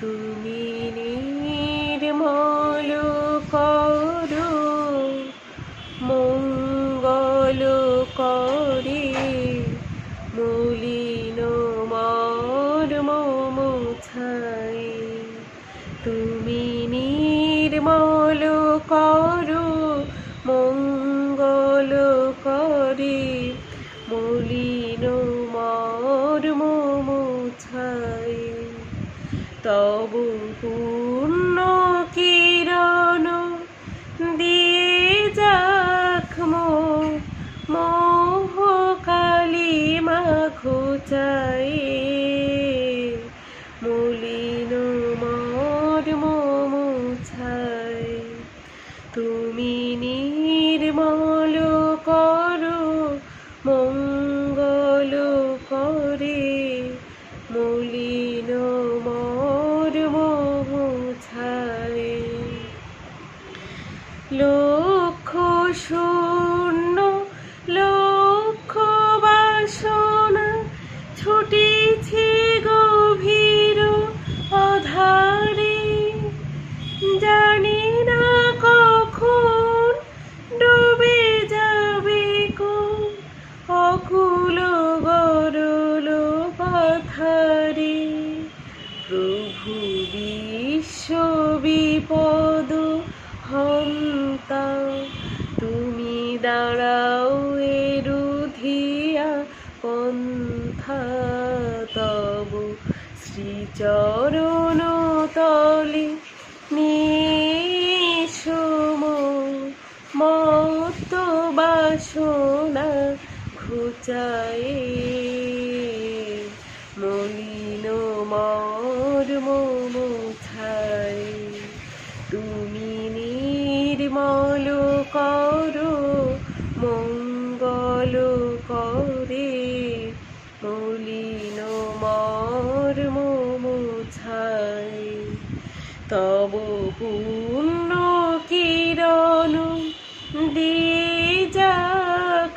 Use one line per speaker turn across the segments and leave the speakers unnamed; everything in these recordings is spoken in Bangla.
তুমি নির্মল করো, মঙ্গল করে। মলিন মর্ম মুছাই তুমি নির্মল করো, মঙ্গল করে। মলিন মর্ম মুছাই তব পূর্ণ কিরণ দিয়ে যাক মোহ কালী মাখো চাই মলিন মর্ম মুছাই তুমি নির্মল করো, মঙ্গল করে। মলিন লক্ষ শূন্য লক্ষ বাসনা ছুটিছে গভীর অধারে। জানি না কখন ডুবে যাবে কোন অকুল গরল পাথারে। প্রভু বিশ্ব বিপদ দাঁড়াও এরুধিয়া পন্থা তব। শ্রীচরণ তলে নিসম মত বাসনা ঘুচায়ে। মলিন মর্ম মুছাই তুমি নির্মল করো। মঙ্গল করে মলিন মর্ম মুছাই তব পূর্ণ কিরণ দিয়ে যাক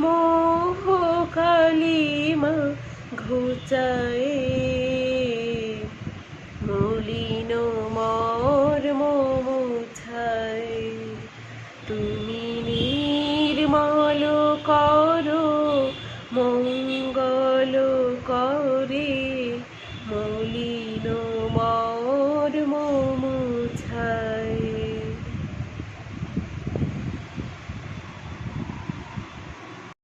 মোহ কালিমা ঘুচায় করো মঙ্গল করে মলিনো